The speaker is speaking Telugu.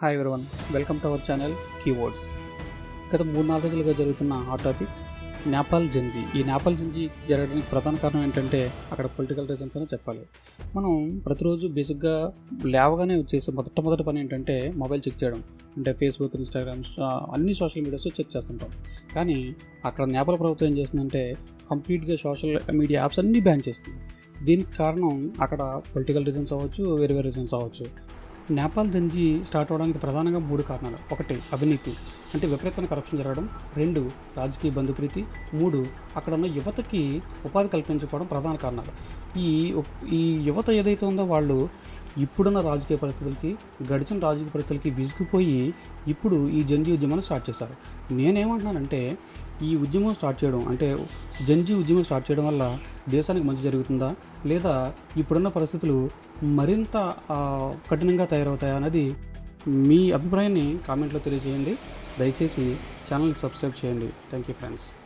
Hi everyone welcome to our channel keywords గత మూడు నాలుగు రోజులుగా జరుగుతున్న ఆ టాపిక్ నేపాల్ జంజీ ఈ నేపాల్ జంజీ జరగడానికి ప్రధాన కారణం ఏంటంటే అక్కడ పొలిటికల్ రీజన్స్ అని చెప్పాలి. మనం ప్రతిరోజు బేసిక్గా లేవగానే చేసే మొట్టమొదటి పని ఏంటంటే మొబైల్ చెక్ చేయడం. అంటే ఫేస్బుక్ ఇన్స్టాగ్రామ్ అన్ని సోషల్ మీడియాస్ చెక్ చేస్తుంటాం. కానీ అక్కడ నేపాల్ ప్రభుత్వం ఏం చేస్తుందంటే కంప్లీట్గా సోషల్ మీడియా యాప్స్ అన్నీ బ్యాన్ చేస్తుంది. దీనికి కారణం అక్కడ పొలిటికల్ రీజన్స్ అవ్వచ్చు వేరే వేరే రీజన్స్ అవ్వచ్చు. నేపాల్ జంజీ స్టార్ట్ అవడానికి ప్రధానంగా మూడు కారణాలు. ఒకటి అవినీతి. అంటే విపరీతమైన కరప్షన్ జరగడం. రెండు రాజకీయ బంధుప్రీతి. మూడు అక్కడ ఉన్న యువతకి ఉపాధి కల్పించుకోవడం ప్రధాన కారణాలు. ఈ ఈ యువత ఏదైతే ఉందో వాళ్ళు ఇప్పుడున్న రాజకీయ పరిస్థితులకి గడిచిన రాజకీయ పరిస్థితులకి విసిగిపోయి ఇప్పుడు ఈ జంజీ ఉద్యమాన్ని స్టార్ట్ చేశారు. నేనేమంటున్నానంటే ఈ ఉద్యమం స్టార్ట్ చేయడం అంటే జంజీ ఉద్యమం స్టార్ట్ చేయడం వల్ల దేశానికి మంచి జరుగుతుందా? లేదా ఇప్పుడున్న పరిస్థితులు మరింత కఠినంగా తయారవుతాయా అనేది మీ అభిప్రాయాన్ని కామెంట్లో తెలియజేయండి. దయచేసి ఛానల్ని సబ్స్క్రైబ్ చేయండి. Thank you friends.